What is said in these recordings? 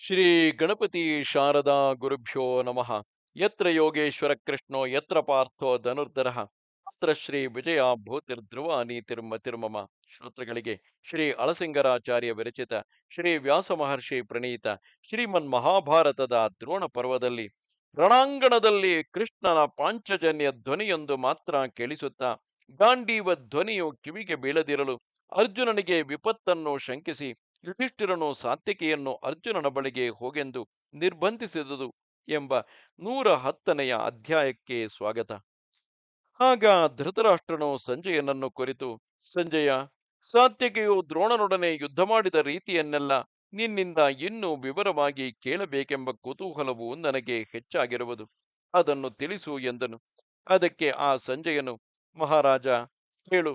ಶ್ರೀ ಗಣಪತಿ ಶಾರದಾ ಗುರುಭ್ಯೋ ನಮಃ. ಯತ್ರ ಯೋಗೇಶ್ವರ ಕೃಷ್ಣೋ, ಯತ್ರ ಪಾರ್ಥೋ ಧನುರ್ಧರ. ಅತ್ರ ಶ್ರೀ ವಿಜಯ ಭೂತಿರ್ಧ್ರುವ ನೀತಿರ್ಮತಿರ್ಮಮ ಶ್ರೋತೃಗಳಿಗೆ ಶ್ರೀ ಅಳಸಿಂಗರಾಚಾರ್ಯ ವಿರಚಿತ, ಶ್ರೀ ವ್ಯಾಸ ಮಹರ್ಷಿ ಪ್ರಣೀತ, ಶ್ರೀಮನ್ ಮಹಾಭಾರತದ ದ್ರೋಣ ಪರ್ವದಲ್ಲಿ ರಣಾಂಗಣದಲ್ಲಿ ಕೃಷ್ಣನ ಪಾಂಚಜನ್ಯ ಧ್ವನಿಯೊಂದು ಮಾತ್ರ ಕೇಳಿಸುತ್ತಾ, ಗಾಂಡೀವ ಧ್ವನಿಯು ಕಿವಿಗೆ ಬೀಳದಿರಲು ಅರ್ಜುನನಿಗೆ ವಿಪತ್ತನ್ನು ಶಂಕಿಸಿ ಯುಧಿಷ್ಠಿರನು ಸಾತ್ಯಕೆಯನ್ನು ಅರ್ಜುನನ ಬಳಿಗೆ ಹೋಗೆಂದು ನಿರ್ಬಂಧಿಸಿದುದು ಎಂಬ ನೂರ ಹತ್ತನೆಯ ಅಧ್ಯಾಯಕ್ಕೆ ಸ್ವಾಗತ. ಆಗ ಧೃತರಾಷ್ಟ್ರನು ಸಂಜಯನನ್ನು ಕುರಿತು, ಸಂಜಯ ಸಾತ್ಯಕೆಯು ದ್ರೋಣನೊಡನೆ ಯುದ್ಧ ಮಾಡಿದ ರೀತಿಯನ್ನೆಲ್ಲ ನಿನ್ನಿಂದ ಇನ್ನೂ ವಿವರವಾಗಿ ಕೇಳಬೇಕೆಂಬ ಕುತೂಹಲವು ನನಗೆ ಹೆಚ್ಚಾಗಿರುವುದು. ಅದನ್ನು ತಿಳಿಸು ಎಂದನು. ಅದಕ್ಕೆ ಆ ಸಂಜಯನು, ಮಹಾರಾಜ, ಕೇಳು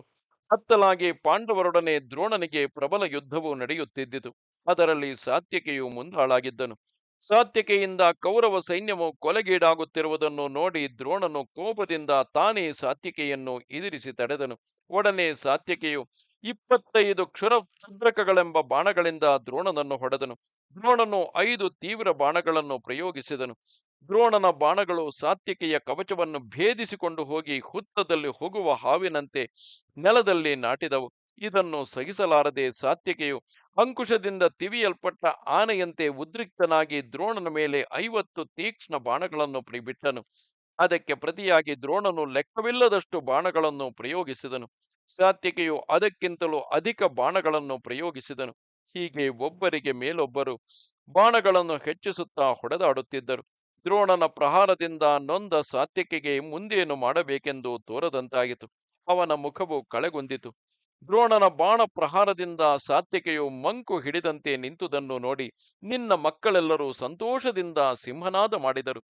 ಹತ್ತಲಾಗಿ ಪಾಂಡವರೊಡನೆ ದ್ರೋಣನಿಗೆ ಪ್ರಬಲ ಯುದ್ಧವು ನಡೆಯುತ್ತಿದ್ದಿತು. ಅದರಲ್ಲಿ ಸಾತ್ಯಕೆಯು ಮುಂದಾಳಾಗಿದ್ದನು. ಸಾತ್ಯಕೆಯಿಂದ ಕೌರವ ಸೈನ್ಯವು ಕೊಲೆಗೀಡಾಗುತ್ತಿರುವುದನ್ನು ನೋಡಿ ದ್ರೋಣನು ಕೋಪದಿಂದ ತಾನೇ ಸಾತ್ಯಕೆಯನ್ನು ಎದುರಿಸಿ ತಡೆದನು. ಒಡನೆ ಸಾತ್ಯಕೆಯು ಇಪ್ಪತ್ತೈದು ಕ್ಷುರ ಚಂದ್ರಕಗಳೆಂಬ ಬಾಣಗಳಿಂದ ದ್ರೋಣನನ್ನು ಹೊಡೆದನು. ದ್ರೋಣನು ಐದು ತೀವ್ರ ಬಾಣಗಳನ್ನು ಪ್ರಯೋಗಿಸಿದನು. ದ್ರೋಣನ ಬಾಣಗಳು ಸಾತ್ವಿಕೆಯ ಕವಚವನ್ನು ಭೇದಿಸಿಕೊಂಡು ಹೋಗಿ ಹುತ್ತದಲ್ಲಿ ಹೋಗುವ ಹಾವಿನಂತೆ ನೆಲದಲ್ಲಿ ನಾಟಿದವು. ಇದನ್ನು ಸಹಿಸಲಾರದೆ ಸಾತ್ವಿಕೆಯು ಅಂಕುಶದಿಂದ ತಿವಿಯಲ್ಪಟ್ಟ ಆನೆಯಂತೆ ಉದ್ರಿಕ್ತನಾಗಿ ದ್ರೋಣನ ಮೇಲೆ ಐವತ್ತು ತೀಕ್ಷ್ಣ ಬಾಣಗಳನ್ನು ಬಿಟ್ಟನು ಅದಕ್ಕೆ ಪ್ರತಿಯಾಗಿ ದ್ರೋಣನು ಲೆಕ್ಕವಿಲ್ಲದಷ್ಟು ಬಾಣಗಳನ್ನು ಪ್ರಯೋಗಿಸಿದನು. ಸಾತ್ವಿಕೆಯು ಅದಕ್ಕಿಂತಲೂ ಅಧಿಕ ಬಾಣಗಳನ್ನು ಪ್ರಯೋಗಿಸಿದನು. ಹೀಗೆ ಒಬ್ಬರಿಗೆ ಮೇಲೊಬ್ಬರು ಬಾಣಗಳನ್ನು ಹೆಚ್ಚಿಸುತ್ತಾ ಹೊಡೆದಾಡುತ್ತಿದ್ದರು. ದ್ರೋಣನ ಪ್ರಹಾರದಿಂದ ನೊಂದ ಸಾತ್ಯಕಿಗೆ ಮುಂದೇನು ಮಾಡಬೇಕೆಂದು ತೋರದಂತಾಯಿತು ಅವನ ಮುಖವು ಕಳೆಗುಂದಿತು ದ್ರೋಣನ ಬಾಣ ಪ್ರಹಾರದಿಂದ ಸಾತ್ಯಕೆಯು ಮಂಕು ಹಿಡಿದಂತೆ ನಿಂತುದನ್ನು ನೋಡಿ ನಿನ್ನ ಮಕ್ಕಳೆಲ್ಲರೂ ಸಂತೋಷದಿಂದ ಸಿಂಹನಾದ ಮಾಡಿದರು.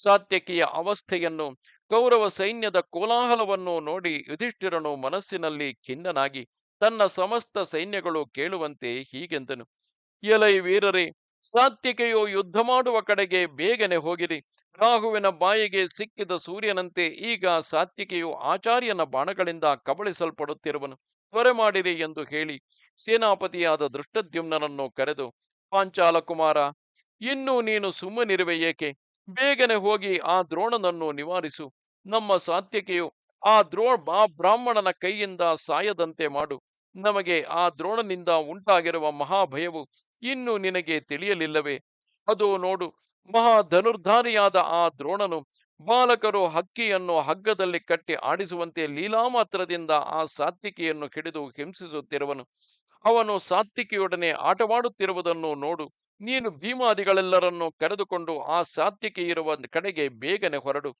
ಸಾತ್ಯಕಿಯ ಅವಸ್ಥೆಯನ್ನು, ಕೌರವ ಸೈನ್ಯದ ಕೋಲಾಹಲವನ್ನು ನೋಡಿ ಯುಧಿಷ್ಠಿರನು ಮನಸ್ಸಿನಲ್ಲಿ ಖಿನ್ನನಾಗಿ, ತನ್ನ ಸಮಸ್ತ ಸೈನ್ಯಗಳು ಕೇಳುವಂತೆ ಹೀಗೆಂದನು. ಎಲೈ ವೀರರೇ ಸಾತ್ವಿಕೆಯು ಯುದ್ಧ ಮಾಡುವ ಕಡೆಗೆ ಬೇಗನೆ ಹೋಗಿರಿ. ರಾಹುವಿನ ಬಾಯಿಗೆ ಸಿಕ್ಕಿದ ಸೂರ್ಯನಂತೆ ಈಗ ಸಾತ್ವಿಕೆಯು ಆಚಾರ್ಯನ ಬಾಣಗಳಿಂದ ಕಬಳಿಸಲ್ಪಡುತ್ತಿರುವನು. ತ್ವರೆ ಮಾಡಿರಿ ಎಂದು ಹೇಳಿ ಸೇನಾಪತಿಯಾದ ದೃಷ್ಟದ್ಯುಮ್ನನನ್ನು ಕರೆದು ಪಾಂಚಾಲ ಕುಮಾರ ಇನ್ನೂ ನೀನು ಸುಮ್ಮನಿರುವೆ ಏಕೆ? ಬೇಗನೆ ಹೋಗಿ ಆ ದ್ರೋಣನನ್ನು ನಿವಾರಿಸು. ನಮ್ಮ ಸಾತ್ಯಕೆಯು ಆ ದ್ರೋ, ಆ ಬ್ರಾಹ್ಮಣನ ಕೈಯಿಂದ ಸಾಯದಂತೆ ಮಾಡು. ನಮಗೆ ಆ ದ್ರೋಣನಿಂದ ಉಂಟಾಗಿರುವ ಮಹಾಭಯವು ಇನ್ನು ನಿನಗೆ ತಿಳಿಯಲಿಲ್ಲವೇ? ಅದು ನೋಡು ಮಹಾ ಧನುರ್ಧಾರಿಯಾದ ಆ ದ್ರೋಣನು ಬಾಲಕರು ಹಕ್ಕಿಯನ್ನು ಹಗ್ಗದಲ್ಲಿ ಕಟ್ಟಿ ಆಡಿಸುವಂತೆ ಲೀಲಾಮಾತ್ರದಿಂದ ಆ ಸಾತ್ವಿಕೆಯನ್ನು ಹಿಡಿದು ಹಿಂಸಿಸುತ್ತಿರುವನು. ಅವನು ಸಾತ್ವಿಕೆಯೊಡನೆ ಆಟವಾಡುತ್ತಿರುವುದನ್ನು ನೋಡು. ನೀನು ಭೀಮಾದಿಗಳೆಲ್ಲರನ್ನು ಕರೆದುಕೊಂಡು ಆ ಸಾತ್ವಿಕೆ ಇರುವ ಕಡೆಗೆ ಬೇಗನೆ ಹೊರಡು.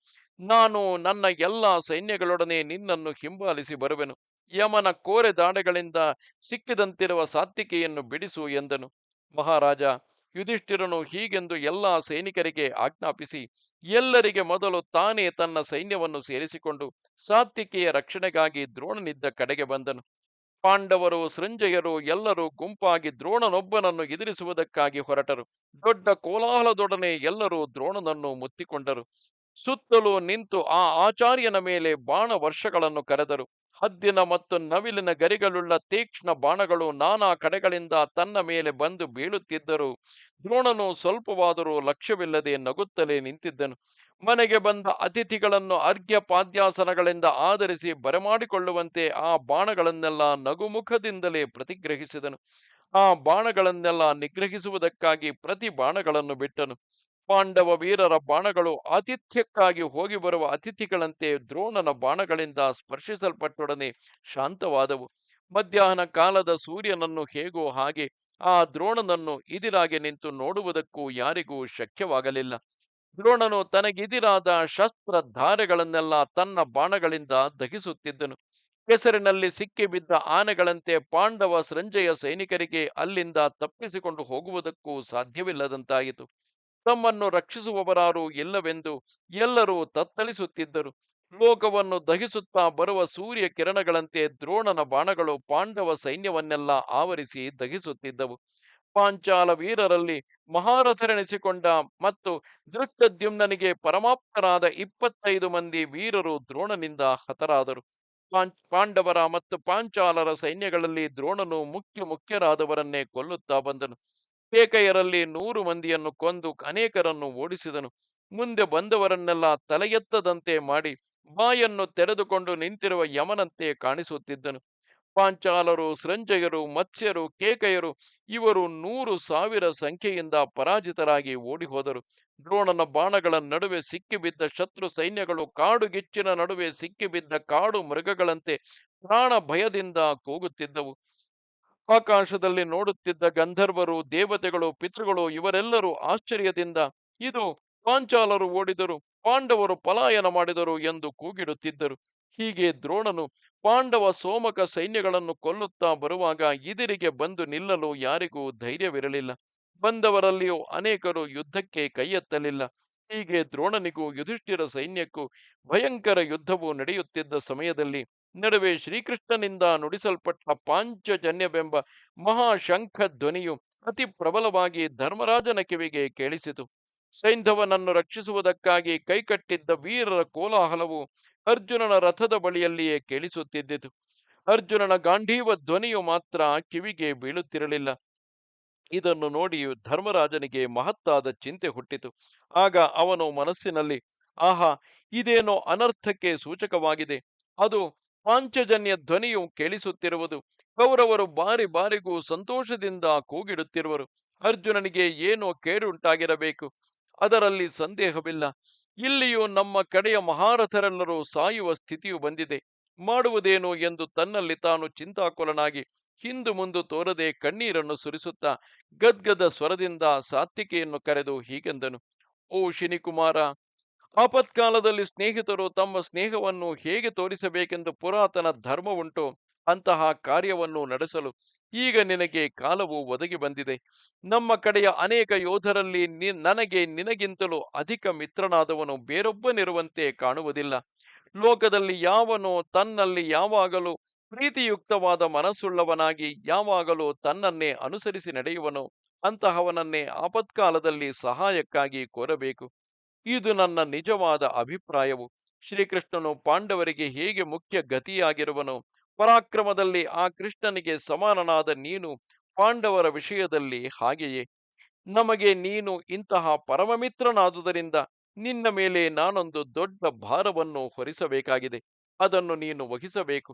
ನಾನು ನನ್ನ ಎಲ್ಲ ಸೈನ್ಯಗಳೊಡನೆ ನಿನ್ನನ್ನು ಹಿಂಬಾಲಿಸಿ ಬರುವೆನು. ಯಮನ ಕೋರೆ ದಾಡೆಗಳಿಂದ ಸಿಕ್ಕಿದಂತಿರುವ ಸಾತ್ವಿಕೆಯನ್ನು ಬಿಡಿಸು ಎಂದನು. ಮಹಾರಾಜ, ಯುಧಿಷ್ಠಿರನು ಹೀಗೆಂದು ಎಲ್ಲ ಸೈನಿಕರಿಗೆ ಆಜ್ಞಾಪಿಸಿ, ಎಲ್ಲರಿಗೆ ಮೊದಲು ತಾನೇ ತನ್ನ ಸೈನ್ಯವನ್ನು ಸೇರಿಸಿಕೊಂಡು ಸಾತ್ವಿಕೆಯ ರಕ್ಷಣೆಗಾಗಿ ದ್ರೋಣನಿದ್ದ ಕಡೆಗೆ ಬಂದನು. ಪಾಂಡವರು, ಸೃಂಜಯರು ಎಲ್ಲರೂ ಗುಂಪಾಗಿ ದ್ರೋಣನೊಬ್ಬನನ್ನು ಎದುರಿಸುವುದಕ್ಕಾಗಿ ಹೊರಟರು. ದೊಡ್ಡ ಕೋಲಾಹಲದೊಡನೆ ಎಲ್ಲರೂ ದ್ರೋಣನನ್ನು ಮುತ್ತಿಕೊಂಡರು. ಸುತ್ತಲೂ ನಿಂತು ಆ ಆಚಾರ್ಯನ ಮೇಲೆ ಬಾಣ ವರ್ಷಗಳನ್ನು ಕರೆದರು. ಹದ್ದಿನ ಮತ್ತು ನವಿಲಿನ ಗರಿಗಳುಳ್ಳ ತೀಕ್ಷ್ಣ ಬಾಣಗಳು ನಾನಾ ಕಡೆಗಳಿಂದ ತನ್ನ ಮೇಲೆ ಬಂದು ಬೀಳುತ್ತಿದ್ದರು. ದ್ರೋಣನು ಸ್ವಲ್ಪವಾದರೂ ಲಕ್ಷ್ಯವಿಲ್ಲದೆ ನಗುತ್ತಲೇ ನಿಂತಿದ್ದನು. ಮನೆಗೆ ಬಂದ ಅತಿಥಿಗಳನ್ನು ಅರ್ಘ್ಯ ಪಾದ್ಯಾಸನಗಳಿಂದ ಆಧರಿಸಿ ಬರಮಾಡಿಕೊಳ್ಳುವಂತೆ ಆ ಬಾಣಗಳನ್ನೆಲ್ಲ ನಗುಮುಖದಿಂದಲೇ ಪ್ರತಿಗ್ರಹಿಸಿದನು. ಆ ಬಾಣಗಳನ್ನೆಲ್ಲ ನಿಗ್ರಹಿಸುವುದಕ್ಕಾಗಿ ಪ್ರತಿ ಬಾಣಗಳನ್ನು ಬಿಟ್ಟನು. ಪಾಂಡವ ವೀರರ ಬಾಣಗಳು ಆತಿಥ್ಯಕ್ಕಾಗಿ ಹೋಗಿ ಬರುವ ಅತಿಥಿಗಳಂತೆ ದ್ರೋಣನ ಬಾಣಗಳಿಂದ ಸ್ಪರ್ಶಿಸಲ್ಪಟ್ಟೊಡನೆ ಶಾಂತವಾದವು. ಮಧ್ಯಾಹ್ನ ಕಾಲದ ಸೂರ್ಯನನ್ನು ಹೇಗೋ ಹಾಗೆ ಆ ದ್ರೋಣನನ್ನು ಇದಿರಾಗಿ ನಿಂತು ನೋಡುವುದಕ್ಕೂ ಯಾರಿಗೂ ಶಕ್ಯವಾಗಲಿಲ್ಲ. ದ್ರೋಣನು ತನಗಿದಿರಾದ ಶಸ್ತ್ರ ಧಾರೆಗಳನ್ನೆಲ್ಲ ತನ್ನ ಬಾಣಗಳಿಂದ ದಹಿಸುತ್ತಿದ್ದನು. ಕೆಸರಿನಲ್ಲಿ ಸಿಕ್ಕಿಬಿದ್ದ ಆನೆಗಳಂತೆ ಪಾಂಡವ ಸೃಂಜಯ ಸೈನಿಕರಿಗೆ ಅಲ್ಲಿಂದ ತಪ್ಪಿಸಿಕೊಂಡು ಹೋಗುವುದಕ್ಕೂ ಸಾಧ್ಯವಿಲ್ಲದಂತಾಯಿತು. ತಮ್ಮನ್ನು ರಕ್ಷಿಸುವವರಾರೂ ಇಲ್ಲವೆಂದು ಎಲ್ಲರೂ ತತ್ತಳಿಸುತ್ತಿದ್ದರು. ಲೋಕವನ್ನು ದಹಿಸುತ್ತಾ ಬರುವ ಸೂರ್ಯ ಕಿರಣಗಳಂತೆ ದ್ರೋಣನ ಬಾಣಗಳು ಪಾಂಡವ ಸೈನ್ಯವನ್ನೆಲ್ಲ ಆವರಿಸಿ ದಹಿಸುತ್ತಿದ್ದವು. ಪಾಂಚಾಲ ವೀರರಲ್ಲಿ ಮಹಾರಥರೆನಿಸಿಕೊಂಡ ಮತ್ತು ದೃಷ್ಟದ್ಯುಮ್ನನಿಗೆ ಪರಮಾಪ್ತರಾದ ಇಪ್ಪತ್ತೈದು ಮಂದಿ ವೀರರು ದ್ರೋಣನಿಂದ ಹತರಾದರು. ಪಾಂಡವರ ಮತ್ತು ಪಾಂಚಾಲರ ಸೈನ್ಯಗಳಲ್ಲಿ ದ್ರೋಣನು ಮುಖ್ಯ ಮುಖ್ಯರಾದವರನ್ನೇ ಕೊಲ್ಲುತ್ತಾ ಬಂದನು. ಕೇಕಯ್ಯರಲ್ಲಿ ನೂರು ಮಂದಿಯನ್ನು ಕೊಂದು ಅನೇಕರನ್ನು ಓಡಿಸಿದನು. ಮುಂದೆ ಬಂದವರನ್ನೆಲ್ಲ ತಲೆಯೆತ್ತದಂತೆ ಮಾಡಿ ಬಾಯನ್ನು ತೆರೆದುಕೊಂಡು ನಿಂತಿರುವ ಯಮನಂತೆ ಕಾಣಿಸುತ್ತಿದ್ದನು. ಪಾಂಚಾಲರು, ಸೃಂಜಯರು, ಮತ್ಸ್ಯರು, ಕೇಕಯರು ಇವರು ನೂರು ಸಾವಿರ ಸಂಖ್ಯೆಯಿಂದ ಪರಾಜಿತರಾಗಿ ಓಡಿಹೋದರು. ದ್ರೋಣನ ಬಾಣಗಳ ನಡುವೆ ಸಿಕ್ಕಿಬಿದ್ದ ಶತ್ರು ಸೈನ್ಯಗಳು ಕಾಡುಗಿಚ್ಚಿನ ನಡುವೆ ಸಿಕ್ಕಿಬಿದ್ದ ಕಾಡು ಮೃಗಗಳಂತೆ ಪ್ರಾಣ ಭಯದಿಂದ ಕೂಗುತ್ತಿದ್ದವು. ಆಕಾಶದಲ್ಲಿ ನೋಡುತ್ತಿದ್ದ ಗಂಧರ್ವರು, ದೇವತೆಗಳು, ಪಿತೃಗಳು ಇವರೆಲ್ಲರೂ ಆಶ್ಚರ್ಯದಿಂದ, ಇದು ಪಾಂಚಾಲರು ಓಡಿದರು, ಪಾಂಡವರು ಪಲಾಯನ ಮಾಡಿದರು ಎಂದು ಕೂಗಿಡುತ್ತಿದ್ದರು. ಹೀಗೆ ದ್ರೋಣನು ಪಾಂಡವ ಸೋಮಕ ಸೈನ್ಯಗಳನ್ನು ಕೊಲ್ಲುತ್ತಾ ಬರುವಾಗ ಇದಿರಿಗೆ ಬಂದು ನಿಲ್ಲಲು ಯಾರಿಗೂ ಧೈರ್ಯವಿರಲಿಲ್ಲ. ಬಂದವರಲ್ಲಿಯೂ ಅನೇಕರು ಯುದ್ಧಕ್ಕೆ ಕೈಯೆತ್ತಲಿಲ್ಲ. ಹೀಗೆ ದ್ರೋಣನಿಗೂ ಯುಧಿಷ್ಠಿರ ಸೈನ್ಯಕ್ಕೂ ಭಯಂಕರ ಯುದ್ಧವು ನಡೆಯುತ್ತಿದ್ದ ಸಮಯದಲ್ಲಿ ನಡುವೆ ಶ್ರೀಕೃಷ್ಣನಿಂದ ನುಡಿಸಲ್ಪಟ್ಟ ಪಾಂಚಜನ್ಯವೆಂಬ ಮಹಾಶಂಖ ಧ್ವನಿಯು ಅತಿ ಪ್ರಬಲವಾಗಿ ಧರ್ಮರಾಜನ ಕಿವಿಗೆ ಕೇಳಿಸಿತು. ಸೈಂಧವನನ್ನು ರಕ್ಷಿಸುವುದಕ್ಕಾಗಿ ಕೈಕಟ್ಟಿದ್ದ ವೀರರ ಕೋಲಾಹಲವು ಅರ್ಜುನನ ರಥದ ಬಳಿಯಲ್ಲಿಯೇ ಕೇಳಿಸುತ್ತಿದ್ದಿತು. ಅರ್ಜುನನ ಗಾಂಧೀವ ಧ್ವನಿಯು ಮಾತ್ರ ಕಿವಿಗೆ ಬೀಳುತ್ತಿರಲಿಲ್ಲ. ಇದನ್ನು ನೋಡಿ ಧರ್ಮರಾಜನಿಗೆ ಮಹತ್ತಾದ ಚಿಂತೆ ಹುಟ್ಟಿತು. ಆಗ ಅವನು ಮನಸ್ಸಿನಲ್ಲಿ, ಆಹಾ, ಇದೇನೋ ಅನರ್ಥಕ್ಕೆ ಸೂಚಕವಾಗಿದೆ. ಅದು ಪಾಂಚಜನ್ಯ ಧ್ವನಿಯು ಕೇಳಿಸುತ್ತಿರುವುದು. ಕೌರವರು ಬಾರಿ ಬಾರಿಗೂ ಸಂತೋಷದಿಂದ ಕೂಗಿಡುತ್ತಿರುವರು. ಅರ್ಜುನನಿಗೆ ಏನೋ ಕೇಡುಂಟಾಗಿರಬೇಕು. ಅದರಲ್ಲಿ ಸಂದೇಹವಿಲ್ಲ. ಇಲ್ಲಿಯೂ ನಮ್ಮ ಕಡೆಯ ಮಹಾರಥರೆಲ್ಲರೂ ಸಾಯುವ ಸ್ಥಿತಿಯು ಬಂದಿದೆ. ಮಾಡುವುದೇನು ಎಂದು ತನ್ನಲ್ಲಿ ತಾನು ಚಿಂತಾಕುಲನಾಗಿ ಹಿಂದು ಮುಂದು ತೋರದೆ ಕಣ್ಣೀರನ್ನು ಸುರಿಸುತ್ತಾ ಗದ್ಗದ ಸ್ವರದಿಂದ ಸಾತ್ವಿಕೆಯನ್ನು ಕರೆದು ಹೀಗೆಂದನು. ಓ ಶಿನಿಕುಮಾರ! ಆಪತ್ಕಾಲದಲ್ಲಿ ಸ್ನೇಹಿತರು ತಮ್ಮ ಸ್ನೇಹವನ್ನು ಹೇಗೆ ತೋರಿಸಬೇಕೆಂದು ಪುರಾತನ ಧರ್ಮವುಂಟು ಅಂತಹ ಕಾರ್ಯವನ್ನು ನಡೆಸಲು ಈಗ ನಿನಗೆ ಕಾಲವು ಒದಗಿ ಬಂದಿದೆ. ನಮ್ಮ ಕಡೆಯ ಅನೇಕ ಯೋಧರಲ್ಲಿ ನನಗೆ ನಿನಗಿಂತಲೂ ಅಧಿಕ ಮಿತ್ರನಾದವನು ಬೇರೊಬ್ಬನಿರುವಂತೆ ಕಾಣುವುದಿಲ್ಲ. ಲೋಕದಲ್ಲಿ ಯಾವನು ತನ್ನಲ್ಲಿ ಯಾವಾಗಲೂ ಪ್ರೀತಿಯುಕ್ತವಾದ ಮನಸ್ಸುಳ್ಳವನಾಗಿ ಯಾವಾಗಲೂ ತನ್ನನ್ನೇ ಅನುಸರಿಸಿ ನಡೆಯುವನು, ಅಂತಹವನನ್ನೇ ಆಪತ್ಕಾಲದಲ್ಲಿ ಸಹಾಯಕ್ಕಾಗಿ ಕೋರಬೇಕು. ಇದು ನನ್ನ ನಿಜವಾದ ಅಭಿಪ್ರಾಯವು. ಶ್ರೀಕೃಷ್ಣನು ಪಾಂಡವರಿಗೆ ಹೇಗೆ ಮುಖ್ಯ ಗತಿಯಾಗಿರುವನು? ಪರಾಕ್ರಮದಲ್ಲಿ ಆ ಕೃಷ್ಣನಿಗೆ ಸಮಾನನಾದ ನೀನು ಪಾಂಡವರ ವಿಷಯದಲ್ಲಿ ಹಾಗೆಯೇ. ನಮಗೆ ನೀನು ಇಂತಹ ಪರಮಮಿತ್ರನಾದುದರಿಂದ ನಿನ್ನ ಮೇಲೆ ನಾನೊಂದು ದೊಡ್ಡ ಭಾರವನ್ನು ಹೊರಿಸಬೇಕಾಗಿದೆ. ಅದನ್ನು ನೀನು ವಹಿಸಬೇಕು.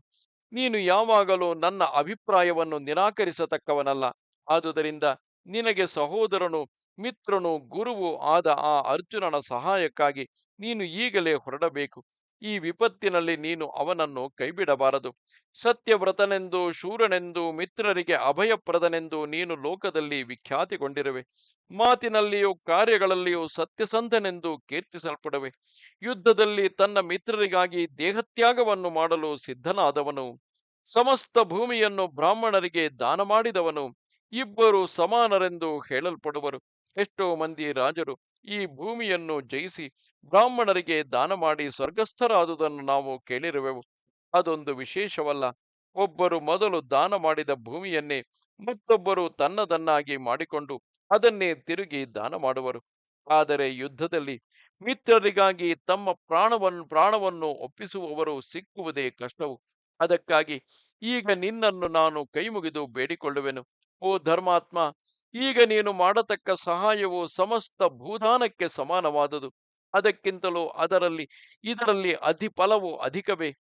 ನೀನು ಯಾವಾಗಲೂ ನನ್ನ ಅಭಿಪ್ರಾಯವನ್ನು ನಿರಾಕರಿಸತಕ್ಕವನಲ್ಲ. ಆದುದರಿಂದ ನಿನಗೆ ಸಹೋದರನು ಮಿತ್ರನು ಗುರುವು ಆದ ಆ ಅರ್ಜುನನ ಸಹಾಯಕ್ಕಾಗಿ ನೀನು ಈಗಲೇ ಹೊರಡಬೇಕು. ಈ ವಿಪತ್ತಿನಲ್ಲಿ ನೀನು ಅವನನ್ನು ಕೈಬಿಡಬಾರದು. ಸತ್ಯವ್ರತನೆಂದು ಶೂರನೆಂದು ಮಿತ್ರರಿಗೆ ಅಭಯಪ್ರದನೆಂದು ನೀನು ಲೋಕದಲ್ಲಿ ವಿಖ್ಯಾತಿಗೊಂಡಿರುವೆ. ಮಾತಿನಲ್ಲಿಯೂ ಕಾರ್ಯಗಳಲ್ಲಿಯೂ ಸತ್ಯಸಂಧನೆಂದು ಕೀರ್ತಿಸಲ್ಪಡುವೆ. ಯುದ್ಧದಲ್ಲಿ ತನ್ನ ಮಿತ್ರರಿಗಾಗಿ ದೇಹತ್ಯಾಗವನ್ನು ಮಾಡಲು ಸಿದ್ಧನಾದವನು. ಸಮಸ್ತ ಭೂಮಿಯನ್ನು ಬ್ರಾಹ್ಮಣರಿಗೆ ದಾನ ಮಾಡಿದವನು ಇಬ್ಬರು ಸಮಾನರೆಂದು ಹೇಳಲ್ಪಡುವರು. ಎಷ್ಟೋ ಮಂದಿ ರಾಜರು ಈ ಭೂಮಿಯನ್ನು ಜಯಿಸಿ ಬ್ರಾಹ್ಮಣರಿಗೆ ದಾನ ಮಾಡಿ ಸ್ವರ್ಗಸ್ಥರಾದುದನ್ನು ನಾವು ಕೇಳಿರುವೆವು. ಅದೊಂದು ವಿಶೇಷವಲ್ಲ. ಒಬ್ಬರು ಮೊದಲು ದಾನ ಮಾಡಿದ ಭೂಮಿಯನ್ನೇ ಮತ್ತೊಬ್ಬರು ತನ್ನದನ್ನಾಗಿ ಮಾಡಿಕೊಂಡು ಅದನ್ನೇ ತಿರುಗಿ ದಾನ ಮಾಡುವರು. ಆದರೆ ಯುದ್ಧದಲ್ಲಿ ಮಿತ್ರರಿಗಾಗಿ ತಮ್ಮ ಪ್ರಾಣವನ್ನು ಪ್ರಾಣವನ್ನು ಒಪ್ಪಿಸುವವರು ಸಿಕ್ಕುವುದೇ ಕಷ್ಟವು. ಅದಕ್ಕಾಗಿ ಈಗ ನಿನ್ನನ್ನು ನಾನು ಕೈಮುಗಿದು ಬೇಡಿಕೊಳ್ಳುವೆನು. ಓ ಧರ್ಮಾತ್ಮ ಈಗ ನೀನು ಮಾಡತಕ್ಕ ಸಹಾಯವು ಸಮಸ್ತ ಭೂದಾನಕ್ಕೆ ಸಮಾನವಾದುದು. ಅದಕ್ಕಿಂತಲೂ ಅದರಲ್ಲಿ, ಇದರಲ್ಲಿ ಅಧಿಫಲವು ಅಧಿಕವೇ?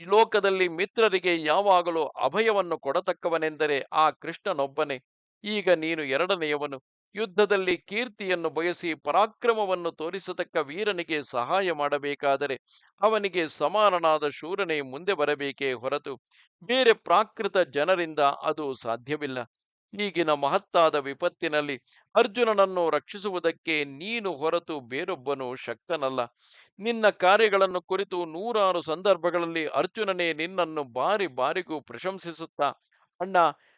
ಲೋಕದಲ್ಲಿ ಮಿತ್ರರಿಗೆ ಯಾವಾಗಲೂ ಅಭಯವನ್ನು ಕೊಡತಕ್ಕವನೆಂದರೆ ಆ ಕೃಷ್ಣನೊಬ್ಬನೇ. ಈಗ ನೀನು ಎರಡನೆಯವನು. ಯುದ್ಧದಲ್ಲಿ ಕೀರ್ತಿಯನ್ನು ಬಯಸಿ ಪರಾಕ್ರಮವನ್ನು ತೋರಿಸತಕ್ಕ ವೀರನಿಗೆ ಸಹಾಯ ಮಾಡಬೇಕಾದರೆ ಅವನಿಗೆ ಸಮಾನನಾದ ಶೂರನೇ ಮುಂದೆ ಬರಬೇಕೇ ಹೊರತು. ಬೇರೆ ಪ್ರಾಕೃತ ಜನರಿಂದ ಅದು ಸಾಧ್ಯವಿಲ್ಲ. ಈಗಿನ ಮಹತ್ತಾದ ವಿಪತ್ತಿನಲ್ಲಿ ಅರ್ಜುನನನ್ನು ರಕ್ಷಿಸುವುದಕ್ಕೆ ನೀನು ಹೊರತು ಬೇರೊಬ್ಬನು ಶಕ್ತನಲ್ಲ. ನಿನ್ನ ಕಾರ್ಯಗಳನ್ನು ಕುರಿತು ನೂರಾರು ಸಂದರ್ಭಗಳಲ್ಲಿ ಅರ್ಜುನನೇ ನಿನ್ನನ್ನು ಬಾರಿ ಬಾರಿಗೂ ಪ್ರಶಂಸಿಸುತ್ತಾ, ಅಣ್ಣ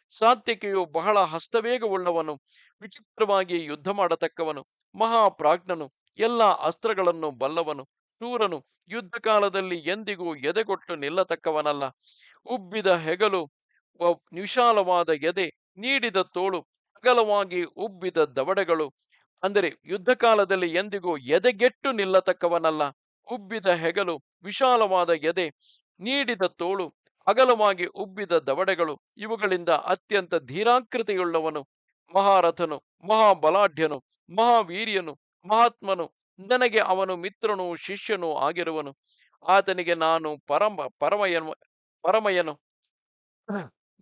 ಸಾತ್ಯಕೆಯು ಬಹಳ ಹಸ್ತವೇಗವುಳ್ಳವನು, ವಿಚಿತ್ರವಾಗಿ ಯುದ್ಧ ಮಾಡತಕ್ಕವನು, ಮಹಾಪ್ರಾಜ್ಞನು, ಎಲ್ಲ ಅಸ್ತ್ರಗಳನ್ನು ಬಲ್ಲವನು, ಶೂರನು ಯುದ್ಧ ಕಾಲದಲ್ಲಿ ಎಂದಿಗೂ ಎದೆಗೊಟ್ಟು ನಿಲ್ಲತಕ್ಕವನಲ್ಲ. ಉಬ್ಬಿದ ಹೆಗಲು ವಿಶಾಲವಾದ ಎದೆ ನೀಡಿದ ತೋಳು ಅಗಲವಾಗಿ ಉಬ್ಬಿದ ದವಡೆಗಳು. ಅಂದರೆ ಯುದ್ಧ ಕಾಲದಲ್ಲಿ ಎಂದಿಗೂ ಎದೆಗೆಟ್ಟು ನಿಲ್ಲತಕ್ಕವನಲ್ಲ. ಉಬ್ಬಿದ ಹೆಗಲು, ವಿಶಾಲವಾದ ಎದೆ, ನೀಡಿದ ತೋಳು, ಅಗಲವಾಗಿ ಉಬ್ಬಿದ ದವಡೆಗಳು, ಇವುಗಳಿಂದ ಅತ್ಯಂತ ಧೀರಾಕೃತಿಯುಳ್ಳವನು. ಮಹಾರಥನು, ಮಹಾಬಲಾಢ್ಯನು, ಮಹಾವೀರ್ಯನು, ಮಹಾತ್ಮನು, ನನಗೆ ಅವನು ಮಿತ್ರನು ಶಿಷ್ಯನು ಆಗಿರುವನು. ಆತನಿಗೆ ನಾನು ಪರಮ ಪರಮಯನು ಪರಮಯನು.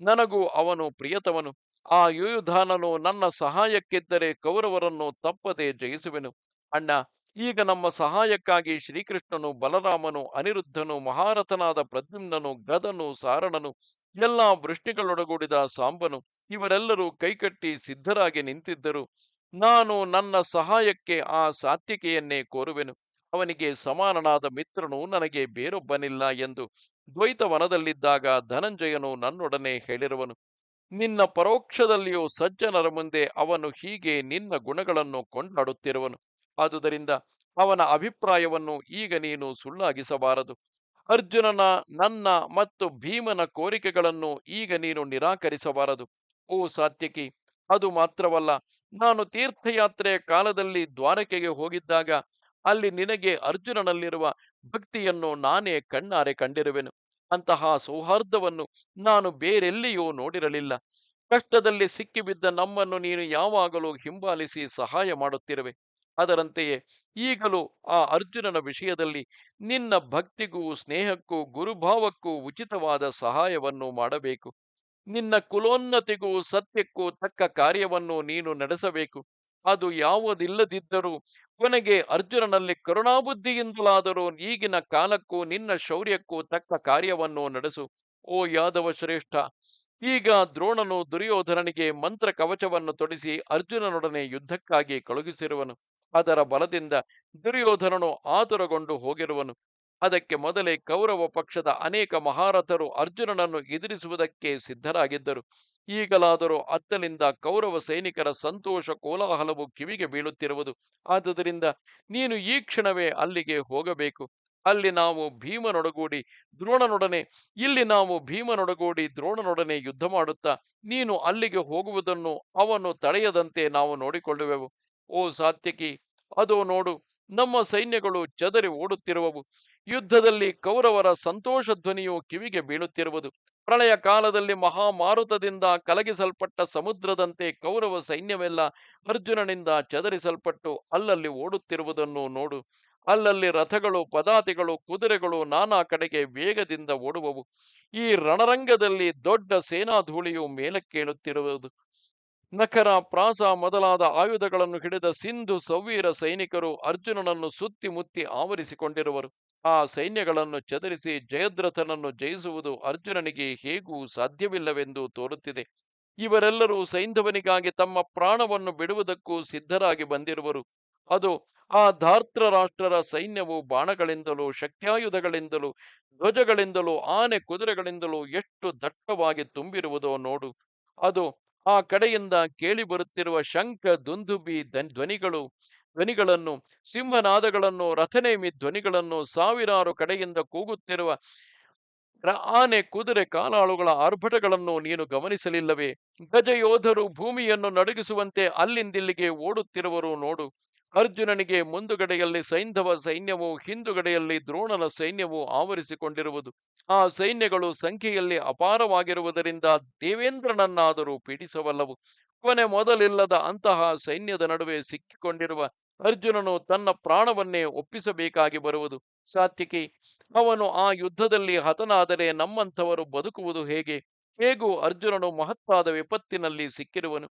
ನನಗೂ ಅವನು ಪ್ರಿಯತಮನು. ಆ ಯುಯುಧಾನನು ನನ್ನ ಸಹಾಯಕ್ಕಿದ್ದರೆ ಕೌರವರನ್ನು ತಪ್ಪದೆ ಜಯಿಸುವೆನು. ಅಣ್ಣ, ಈಗ ನಮ್ಮ ಸಹಾಯಕ್ಕಾಗಿ ಶ್ರೀಕೃಷ್ಣನು, ಬಲರಾಮನು, ಅನಿರುದ್ಧನು, ಮಹಾರಥನಾದ ಪ್ರದ್ಯುಮ್ನನು, ಗದನು, ಸಾರಣನು, ಎಲ್ಲಾ ವೃಷ್ಟಿಗಳೊಡಗೂಡಿದ ಸಾಂಬನು, ಇವರೆಲ್ಲರೂ ಕೈಕಟ್ಟಿ ಸಿದ್ಧರಾಗಿ ನಿಂತಿದ್ದರು. ನಾನು ನನ್ನ ಸಹಾಯಕ್ಕೆ ಆ ಸಾತ್ವಿಕೆಯನ್ನೇ ಕೋರುವೆನು. ಅವನಿಗೆ ಸಮಾನನಾದ ಮಿತ್ರನು ನನಗೆ ಬೇರೊಬ್ಬನಿಲ್ಲ ಎಂದು ದ್ವೈತವನದಲ್ಲಿದ್ದಾಗ ಧನಂಜಯನು ನನ್ನೊಡನೆ ಹೇಳಿರುವನು. ನಿನ್ನ ಪರೋಕ್ಷದಲ್ಲಿಯೂ ಸಜ್ಜನರ ಮುಂದೆ ಅವನು ಹೀಗೆ ನಿನ್ನ ಗುಣಗಳನ್ನು ಕೊಂಡಾಡುತ್ತಿರುವನು. ಆದುದರಿಂದ ಅವನ ಅಭಿಪ್ರಾಯವನ್ನು ಈಗ ನೀನು ಸುಳ್ಳಾಗಿಸಬಾರದು. ಅರ್ಜುನನ, ನನ್ನ ಮತ್ತು ಭೀಮನ ಕೋರಿಕೆಗಳನ್ನು ಈಗ ನೀನು ನಿರಾಕರಿಸಬಾರದು. ಓ ಸಾತ್ಯಕಿ ಅದು ಮಾತ್ರವಲ್ಲ, ನಾನು ತೀರ್ಥಯಾತ್ರೆಯ ಕಾಲದಲ್ಲಿ ದ್ವಾರಕೆಗೆ ಹೋಗಿದ್ದಾಗ ಅಲ್ಲಿ ನಿನಗೆ ಅರ್ಜುನನಲ್ಲಿರುವ ಭಕ್ತಿಯನ್ನು ನಾನೇ ಕಣ್ಣಾರೆ ಕಂಡಿರುವೆನು. ಅಂತಹ ಸೌಹಾರ್ದವನ್ನು ನಾನು ಬೇರೆಲ್ಲಿಯೂ ನೋಡಿರಲಿಲ್ಲ. ಕಷ್ಟದಲ್ಲಿ ಸಿಕ್ಕಿಬಿದ್ದ ನಮ್ಮನ್ನು ನೀನು ಯಾವಾಗಲೂ ಹಿಂಬಾಲಿಸಿ ಸಹಾಯ ಮಾಡುತ್ತಿರುವೆ. ಅದರಂತೆಯೇ ಈಗಲೂ ಆ ಅರ್ಜುನನ ವಿಷಯದಲ್ಲಿ ನಿನ್ನ ಭಕ್ತಿಗೂ ಸ್ನೇಹಕ್ಕೂ ಗುರುಭಾವಕ್ಕೂ ಉಚಿತವಾದ ಸಹಾಯವನ್ನು ಮಾಡಬೇಕು. ನಿನ್ನ ಕುಲೋನ್ನತಿಗೂ ಸತ್ಯಕ್ಕೂ ತಕ್ಕ ಕಾರ್ಯವನ್ನು ನೀನು ನಡೆಸಬೇಕು. ಅದು ಯಾವುದಿಲ್ಲದಿದ್ದರೂ ಕೊನೆಗೆ ಅರ್ಜುನನಲ್ಲಿ ಕರುಣಾಬುದ್ಧಿಯಿಂದಲಾದರೂ ಈಗಿನ ಕಾಲಕ್ಕೂ ನಿನ್ನ ಶೌರ್ಯಕ್ಕೂ ತಕ್ಕ ಕಾರ್ಯವನ್ನು ನಡೆಸು, ಓ ಯಾದವ ಶ್ರೇಷ್ಠ. ಈಗ ದ್ರೋಣನು ದುರ್ಯೋಧನನಿಗೆ ಮಂತ್ರ ಕವಚವನ್ನು ತೊಡಿಸಿ ಅರ್ಜುನನೊಡನೆ ಯುದ್ಧಕ್ಕಾಗಿ ಕಳುಹಿಸಿರುವನು. ಅದರ ಬಲದಿಂದ ದುರ್ಯೋಧನನು ಆತುರಗೊಂಡು ಹೋಗಿರುವನು. ಅದಕ್ಕೆ ಮೊದಲೇ ಕೌರವ ಪಕ್ಷದ ಅನೇಕ ಮಹಾರಥರು ಅರ್ಜುನನನ್ನು ಎದುರಿಸುವುದಕ್ಕೆ ಸಿದ್ಧರಾಗಿದ್ದರು. ಈಗಲಾದರೂ ಅತ್ತಲಿಂದ ಕೌರವ ಸೈನಿಕರ ಸಂತೋಷ ಕೋಲಾಹಲವು ಕಿವಿಗೆ ಬೀಳುತ್ತಿರುವುದು. ಆದುದರಿಂದ ನೀನು ಈ ಕ್ಷಣವೇ ಅಲ್ಲಿಗೆ ಹೋಗಬೇಕು. ಅಲ್ಲಿ ನಾವು ಭೀಮನೊಡಗೂಡಿ ದ್ರೋಣನೊಡನೆ, ಇಲ್ಲಿ ನಾವು ಭೀಮನೊಡಗೂಡಿ ದ್ರೋಣನೊಡನೆ ಯುದ್ಧ ಮಾಡುತ್ತಾ, ನೀನು ಅಲ್ಲಿಗೆ ಹೋಗುವುದನ್ನು ಅವನು ತಡೆಯದಂತೆ ನಾವು ನೋಡಿಕೊಳ್ಳುವೆವು. ಓ ಸಾತ್ಯಕಿ ಅದೋ ನೋಡು. ನಮ್ಮ ಸೈನ್ಯಗಳು ಚದರಿ ಓಡುತ್ತಿರುವವು. ಯುದ್ಧದಲ್ಲಿ ಕೌರವರ ಸಂತೋಷ ಧ್ವನಿಯು ಕಿವಿಗೆ ಬೀಳುತ್ತಿರುವುದು. ಪ್ರಳಯ ಕಾಲದಲ್ಲಿ ಮಹಾಮಾರುತದಿಂದ ಕಲಗಿಸಲ್ಪಟ್ಟ ಸಮುದ್ರದಂತೆ ಕೌರವ ಸೈನ್ಯವೆಲ್ಲ ಅರ್ಜುನನಿಂದ ಚದರಿಸಲ್ಪಟ್ಟು ಅಲ್ಲಲ್ಲಿ ಓಡುತ್ತಿರುವುದನ್ನು ನೋಡು. ಅಲ್ಲಲ್ಲಿ ರಥಗಳು, ಪದಾತಿಗಳು, ಕುದುರೆಗಳು ನಾನಾ ಕಡೆಗೆ ವೇಗದಿಂದ ಓಡುವವು. ಈ ರಣರಂಗದಲ್ಲಿ ದೊಡ್ಡ ಸೇನಾಧೂಳಿಯು ಮೇಲಕ್ಕೇಳುತ್ತಿರುವುದು. ನಖರ ಪ್ರಾಸ ಮೊದಲಾದ ಆಯುಧಗಳನ್ನು ಹಿಡಿದ ಸಿಂಧು ಸವೀರ ಸೈನಿಕರು ಅರ್ಜುನನನ್ನು ಸುತ್ತಿ ಮುತ್ತಿ ಆವರಿಸಿಕೊಂಡಿರುವರು. ಆ ಸೈನ್ಯಗಳನ್ನು ಚದರಿಸಿ ಜಯದ್ರಥನನ್ನು ಜಯಿಸುವುದು ಅರ್ಜುನನಿಗೆ ಹೇಗೂ ಸಾಧ್ಯವಿಲ್ಲವೆಂದು ತೋರುತ್ತಿದೆ. ಇವರೆಲ್ಲರೂ ಸೈಂಧವನಿಗಾಗಿ ತಮ್ಮ ಪ್ರಾಣವನ್ನು ಬಿಡುವುದಕ್ಕೂ ಸಿದ್ಧರಾಗಿ ಬಂದಿರುವರು. ಅದು ಆ ಧಾರ್ತ್ರ ರಾಷ್ಟ್ರರ ಸೈನ್ಯವು ಬಾಣಗಳಿಂದಲೂ ಶಕ್ತ್ಯಾಯುಧಗಳಿಂದಲೂ ಧ್ವಜಗಳಿಂದಲೂ ಆನೆ ಕುದುರೆಗಳಿಂದಲೂ ಎಷ್ಟು ದಟ್ಟವಾಗಿ ತುಂಬಿರುವುದೋ ನೋಡು. ಅದು ಆ ಕಡೆಯಿಂದ ಕೇಳಿ ಬರುತ್ತಿರುವ ಶಂಖ, ದುಂದುಬಿ ಧ್ವನಿಗಳು, ಧ್ವನಿಗಳನ್ನು, ಸಿಂಹನಾದಗಳನ್ನು, ರಥನೇಮಿ ಧ್ವನಿಗಳನ್ನು ಸಾವಿರಾರು ಕಡೆಯಿಂದ ಕೂಗುತ್ತಿರುವ ಆನೆ, ಕುದುರೆ, ಕಾಲಾಳುಗಳ ಆರ್ಭಟಗಳನ್ನು ನೀನು ಗಮನಿಸಲಿಲ್ಲವೇ? ಗಜಯೋಧರು ಭೂಮಿಯನ್ನು ನಡುಗಿಸುವಂತೆ ಅಲ್ಲಿಂದಿಲ್ಲಿಗೆ ಓಡುತ್ತಿರುವರು ನೋಡು. ಅರ್ಜುನನಿಗೆ ಮುಂದುಗಡೆಯಲ್ಲಿ ಸೈಂಧವ ಸೈನ್ಯವು, ಹಿಂದುಗಡೆಯಲ್ಲಿ ದ್ರೋಣನ ಸೈನ್ಯವು ಆವರಿಸಿಕೊಂಡಿರುವುದು. ಆ ಸೈನ್ಯಗಳು ಸಂಖ್ಯೆಯಲ್ಲಿ ಅಪಾರವಾಗಿರುವುದರಿಂದ ದೇವೇಂದ್ರನನ್ನಾದರೂ ಪೀಡಿಸವಲ್ಲವು ಕೊನೆ ಮೊದಲಿಲ್ಲದ ಅಂತಹ ಸೈನ್ಯದ ನಡುವೆ ಸಿಕ್ಕಿಕೊಂಡಿರುವ ಅರ್ಜುನನು ತನ್ನ ಪ್ರಾಣವನ್ನೇ ಒಪ್ಪಿಸಬೇಕಾಗಿ ಬರುವುದು. ಸಾತ್ವಿಕಿ, ಅವನು ಆ ಯುದ್ಧದಲ್ಲಿ ಹತನಾದರೆ ನಮ್ಮಂಥವರು ಬದುಕುವುದು ಹೇಗೆ? ಹೇಗೂ ಅರ್ಜುನನು ಮಹತ್ತಾದ ವಿಪತ್ತಿನಲ್ಲಿ ಸಿಕ್ಕಿರುವನು.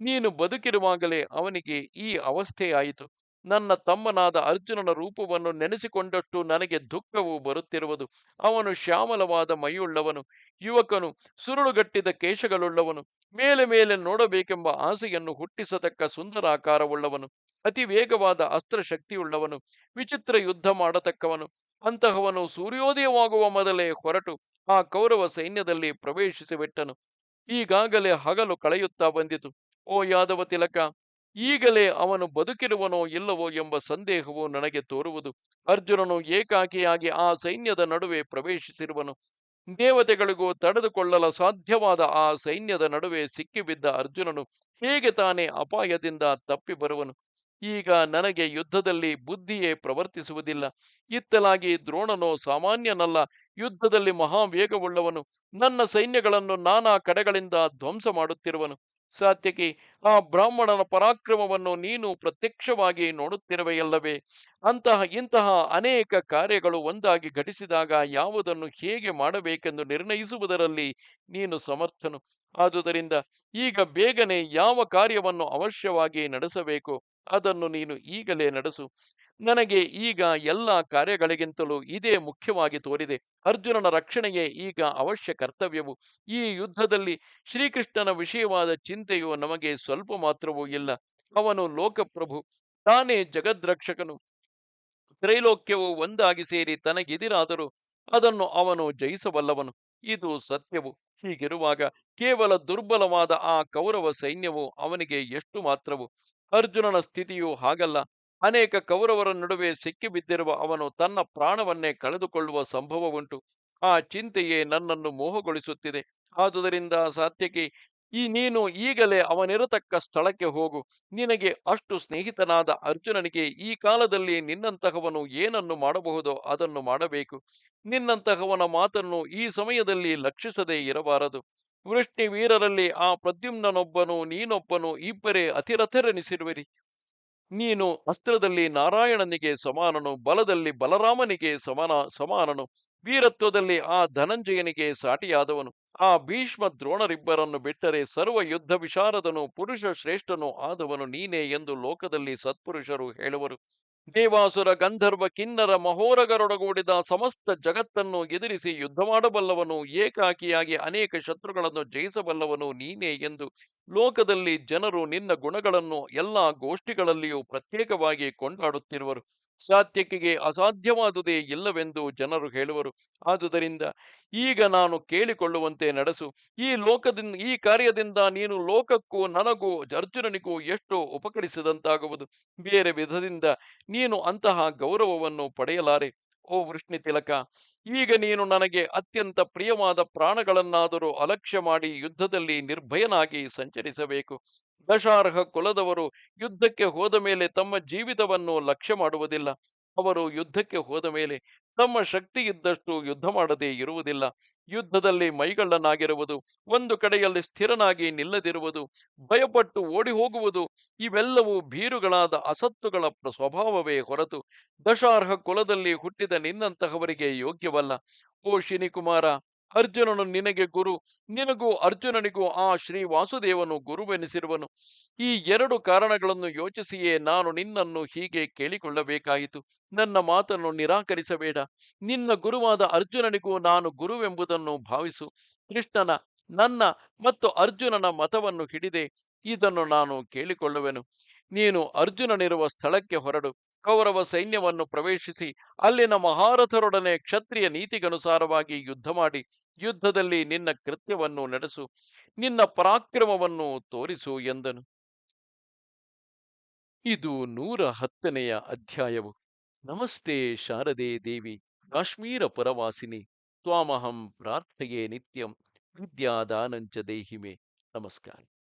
ನೀನು ಬದುಕಿರುವಾಗಲೇ ಅವನಿಗೆ ಈ ಅವಸ್ಥೆಯಾಯಿತು ನನ್ನ ತಮ್ಮನಾದ ಅರ್ಜುನನ ರೂಪವನ್ನು ನೆನೆಸಿಕೊಂಡಷ್ಟು ನನಗೆ ದುಃಖವು ಬರುತ್ತಿರುವುದು. ಅವನು ಶ್ಯಾಮಲವಾದ ಮೈಯುಳ್ಳವನು. ಯುವಕನು ಸುರುಳುಗಟ್ಟಿದ ಕೇಶಗಳುಳ್ಳವನು. ಮೇಲೆ ಮೇಲೆ ನೋಡಬೇಕೆಂಬ ಆಸೆಯನ್ನು ಹುಟ್ಟಿಸತಕ್ಕ ಸುಂದರಾಕಾರವುಳ್ಳವನು. ಅತಿ ವೇಗವಾದ ಅಸ್ತ್ರಶಕ್ತಿಯುಳ್ಳವನು, ವಿಚಿತ್ರ ಯುದ್ಧ ಮಾಡತಕ್ಕವನು, ಅಂತಹವನು ಸೂರ್ಯೋದಯವಾಗುವ ಮೊದಲೇ ಹೊರಟು ಆ ಕೌರವ ಸೈನ್ಯದಲ್ಲಿ ಪ್ರವೇಶಿಸಿಬಿಟ್ಟನು. ಈಗಾಗಲೇ ಹಗಲು ಕಳೆಯುತ್ತಾ ಬಂದಿತು. ಓ ಯಾದವ ತಿಲಕ, ಈಗಲೇ ಅವನು ಬದುಕಿರುವನೋ ಇಲ್ಲವೋ ಎಂಬ ಸಂದೇಹವು ನನಗೆ ತೋರುವುದು. ಅರ್ಜುನನು ಏಕಾಕಿಯಾಗಿ ಆ ಸೈನ್ಯದ ನಡುವೆ ಪ್ರವೇಶಿಸಿರುವನು. ದೇವತೆಗಳಿಗೂ ತಡೆದುಕೊಳ್ಳಲು ಸಾಧ್ಯವಾದ ಆ ಸೈನ್ಯದ ನಡುವೆ ಸಿಕ್ಕಿಬಿದ್ದ ಅರ್ಜುನನು ಹೇಗೆ ತಾನೇ ಅಪಾಯದಿಂದ ತಪ್ಪಿ ಬರುವನು ಈಗ ನನಗೆ ಯುದ್ಧದಲ್ಲಿ ಬುದ್ಧಿಯೇ ಪ್ರವರ್ತಿಸುವುದಿಲ್ಲ. ಇತ್ತಲಾಗಿ ದ್ರೋಣನೋ ಸಾಮಾನ್ಯನಲ್ಲ. ಯುದ್ಧದಲ್ಲಿ ಮಹಾವೇಗವುಳ್ಳವನು. ನನ್ನ ಸೈನ್ಯಗಳನ್ನು ನಾನಾ ಕಡೆಗಳಿಂದ ಧ್ವಂಸ ಮಾಡುತ್ತಿರುವನು. ಸಾತ್ಯಕಿ, ಆ ಬ್ರಾಹ್ಮಣನ ಪರಾಕ್ರಮವನ್ನು ನೀನು ಪ್ರತ್ಯಕ್ಷವಾಗಿ ನೋಡುತ್ತಿರುವೆಯಲ್ಲವೇ? ಅಂತಹ, ಇಂತಹ ಅನೇಕ ಕಾರ್ಯಗಳು ಒಂದಾಗಿ ಘಟಿಸಿದಾಗ ಯಾವುದನ್ನು ಹೇಗೆ ಮಾಡಬೇಕೆಂದು ನಿರ್ಣಯಿಸುವುದರಲ್ಲಿ ನೀನು ಸಮರ್ಥನು. ಆದುದರಿಂದ ಈಗ ಬೇಗನೆ ಯಾವ ಕಾರ್ಯವನ್ನು ಅವಶ್ಯವಾಗಿ ನಡೆಸಬೇಕು? ಅದನ್ನು ನೀನು ಈಗಲೇ ನಡೆಸು. ನನಗೆ ಈಗ ಎಲ್ಲ ಕಾರ್ಯಗಳಿಗಿಂತಲೂ ಇದೇ ಮುಖ್ಯವಾಗಿ ತೋರಿದೆ. ಅರ್ಜುನನ ರಕ್ಷಣೆಯೇ ಈಗ ಅವಶ್ಯ ಕರ್ತವ್ಯವು. ಈ ಯುದ್ಧದಲ್ಲಿ ಶ್ರೀಕೃಷ್ಣನ ವಿಷಯವಾದ ಚಿಂತೆಯು ನಮಗೆ ಸ್ವಲ್ಪ ಮಾತ್ರವೂ ಇಲ್ಲ. ಅವನು ಲೋಕಪ್ರಭು. ತಾನೇ ಜಗದ್ರಕ್ಷಕನು. ತ್ರೈಲೋಕ್ಯವು ಒಂದಾಗಿ ಸೇರಿ ತನಗೆದಿರಾದರೂ ಅದನ್ನು ಅವನು ಜಯಿಸಬಲ್ಲವನು. ಇದು ಸತ್ಯವು. ಹೀಗಿರುವಾಗ ಕೇವಲ ದುರ್ಬಲವಾದ ಆ ಕೌರವ ಸೈನ್ಯವು ಅವನಿಗೆ ಎಷ್ಟು ಮಾತ್ರವು? ಅರ್ಜುನನ ಸ್ಥಿತಿಯು ಹಾಗಲ್ಲ. ಅನೇಕ ಕೌರವರ ನಡುವೆ ಸಿಕ್ಕಿಬಿದ್ದಿರುವ ಅವನು ತನ್ನ ಪ್ರಾಣವನ್ನೇ ಕಳೆದುಕೊಳ್ಳುವ ಸಂಭವವುಂಟು. ಆ ಚಿಂತೆಯೇ ನನ್ನನ್ನು ಮೋಹಗೊಳಿಸುತ್ತಿದೆ. ಆದುದರಿಂದ ಸಾತ್ಯಕಿ, ಈ ನೀನು ಈಗಲೇ ಅವನಿರತಕ್ಕ ಸ್ಥಳಕ್ಕೆ ಹೋಗು. ನಿನಗೆ ಅಷ್ಟು ಸ್ನೇಹಿತನಾದ ಅರ್ಜುನನಿಗೆ ಈ ಕಾಲದಲ್ಲಿ ನಿನ್ನಂತಹವನು ಏನನ್ನು ಮಾಡಬಹುದೋ ಅದನ್ನು ಮಾಡಬೇಕು. ನಿನ್ನಂತಹವನ ಮಾತನ್ನು ಈ ಸಮಯದಲ್ಲಿ ಲಕ್ಷಿಸದೇ ಇರಬಾರದು. ವೃಷ್ಣಿ ವೀರರಲ್ಲಿ ಆ ಪ್ರದ್ಯುಮ್ನನೊಬ್ಬನು, ನೀನೊಬ್ಬನು ಇಬ್ಬರೇ ಅತಿರಥರೆನಿಸಿರುವಿರಿ. ನೀನು ಅಸ್ತ್ರದಲ್ಲಿ ನಾರಾಯಣನಿಗೆ ಸಮಾನನು, ಬಲದಲ್ಲಿ ಬಲರಾಮನಿಗೆ ಸಮಾನ, ಸಮಾನನು, ವೀರತ್ವದಲ್ಲಿ ಆ ಧನಂಜಯನಿಗೆ ಸಾಟಿಯಾದವನು. ಆ ಭೀಷ್ಮ ದ್ರೋಣರಿಬ್ಬರನ್ನು ಬಿಟ್ಟರೆ ಸರ್ವ ಯುದ್ಧ ವಿಶಾರದನು ಪುರುಷ ಶ್ರೇಷ್ಠನು ಆದವನು ನೀನೇ ಎಂದು ಲೋಕದಲ್ಲಿ ಸತ್ಪುರುಷರು ಹೇಳುವರು. ದೇವಾಸುರ ಗಂಧರ್ವ ಕಿನ್ನರ ಮಹೋರಗರೊಡಗೂಡಿದ ಸಮಸ್ತ ಜಗತ್ತನ್ನು ಎದುರಿಸಿ ಯುದ್ಧ ಮಾಡಬಲ್ಲವನು, ಏಕಾಕಿಯಾಗಿ ಅನೇಕ ಶತ್ರುಗಳನ್ನು ಜಯಿಸಬಲ್ಲವನು ನೀನೇ ಎಂದು ಲೋಕದಲ್ಲಿ ಜನರು ನಿನ್ನ ಗುಣಗಳನ್ನು ಎಲ್ಲಾ ಗೋಷ್ಠಿಗಳಲ್ಲಿಯೂ ಪ್ರತ್ಯೇಕವಾಗಿ ಕೊಂಡಾಡುತ್ತಿರುವರು. ಸಾತ್ಯಕಿಗೆ ಅಸಾಧ್ಯವಾದುದೇ ಇಲ್ಲವೆಂದು ಜನರು ಹೇಳುವರು. ಆದುದರಿಂದ ಈಗ ನಾನು ಕೇಳಿಕೊಳ್ಳುವಂತೆ ನಡೆಸು. ಈ ಲೋಕದಿಂದ, ಈ ಕಾರ್ಯದಿಂದ ನೀನು ಲೋಕಕ್ಕೂ ನನಗೂ ಅರ್ಜುನನಿಗೂ ಎಷ್ಟು ಉಪಕರಿಸಿದಂತಾಗುವುದು. ಬೇರೆ ವಿಧದಿಂದ ನೀನು ಅಂತಹ ಗೌರವವನ್ನು ಪಡೆಯಲಾರೆ. ಓ ವೃಷ್ಣಿ ತಿಲಕ, ಈಗ ನೀನು ನನಗೆ ಅತ್ಯಂತ ಪ್ರಿಯವಾದ ಪ್ರಾಣಗಳನ್ನಾದರೂ ಅಲಕ್ಷ್ಯ ಮಾಡಿ ಯುದ್ಧದಲ್ಲಿ ನಿರ್ಭಯನಾಗಿ ಸಂಚರಿಸಬೇಕು. ದಶಾರ್ಹ ಕುಲದವರು ಯುದ್ಧಕ್ಕೆ ಹೋದ ಮೇಲೆ ತಮ್ಮ ಜೀವಿತವನ್ನು ಲಕ್ಷ್ಯ ಮಾಡುವುದಿಲ್ಲ. ಅವರು ಯುದ್ಧಕ್ಕೆ ಹೋದ ಮೇಲೆ ತಮ್ಮ ಶಕ್ತಿ ಇದ್ದಷ್ಟು ಯುದ್ಧ ಮಾಡದೇ ಇರುವುದಿಲ್ಲ. ಯುದ್ಧದಲ್ಲಿ ಮೈಗಳ್ಳನಾಗಿರುವುದು, ಒಂದು ಕಡೆಯಲ್ಲಿ ಸ್ಥಿರನಾಗಿ ನಿಲ್ಲದಿರುವುದು, ಭಯಪಟ್ಟು ಓಡಿ ಹೋಗುವುದು ಇವೆಲ್ಲವೂ ಭೀರುಗಳಾದ ಅಸತ್ತುಗಳ ಸ್ವಭಾವವೇ ಹೊರತು ದಶಾರ್ಹ ಕುಲದಲ್ಲಿ ಹುಟ್ಟಿದ ನಿನ್ನಂತಹವರಿಗೆ ಯೋಗ್ಯವಲ್ಲ. ಓ ಶಿನಿಕುಮಾರ ಅರ್ಜುನನು ನಿನಗೆ ಗುರು, ನಿನಗೂ ಅರ್ಜುನನಿಗೂ ಆ ಶ್ರೀ ವಾಸುದೇವನು ಗುರುವೆನಿಸಿರುವನು. ಈ ಎರಡು ಕಾರಣಗಳನ್ನು ಯೋಚಿಸಿಯೇ ನಾನು ನಿನ್ನನ್ನು ಹೀಗೆ ಕೇಳಿಕೊಳ್ಳಬೇಕಾಯಿತು. ನನ್ನ ಮಾತನ್ನು ನಿರಾಕರಿಸಬೇಡ. ನಿನ್ನ ಗುರುವಾದ ಅರ್ಜುನನಿಗೂ ನಾನು ಗುರುವೆಂಬುದನ್ನು ಭಾವಿಸು. ಕೃಷ್ಣನ, ನನ್ನ ಮತ್ತು ಅರ್ಜುನನ ಮತವನ್ನು ಹಿಡಿದೆ. ಇದನ್ನು ನಾನು ಕೇಳಿಕೊಳ್ಳುವೆನು. ನೀನು ಅರ್ಜುನನಿರುವ ಸ್ಥಳಕ್ಕೆ ಹೊರಡು. ಕೌರವ ಸೈನ್ಯವನ್ನು ಪ್ರವೇಶಿಸಿ ಅಲ್ಲಿನ ಮಹಾರಥರೊಡನೆ ಕ್ಷತ್ರಿಯ ನೀತಿಗನುಸಾರವಾಗಿ ಯುದ್ಧ ಮಾಡಿ ಯುದ್ಧದಲ್ಲಿ ನಿನ್ನ ಕೃತ್ಯವನ್ನು ನಡೆಸು, ನಿನ್ನ ಪರಾಕ್ರಮವನ್ನು ತೋರಿಸು ಎಂದನು. ಇದು ನೂರ ಹತ್ತನೆಯ ಅಧ್ಯಾಯವು. ನಮಸ್ತೆ ಶಾರದೆ ದೇವಿ, ಕಾಶ್ಮೀರ ಪರವಾಸಿನಿ, ತ್ವಾಮಹಂ ಪ್ರಾರ್ಥೆಯೇ ನಿತ್ಯಂ, ವಿದ್ಯಾದಾನಂಚ ದೇಹಿಮೆ. ನಮಸ್ಕಾರ.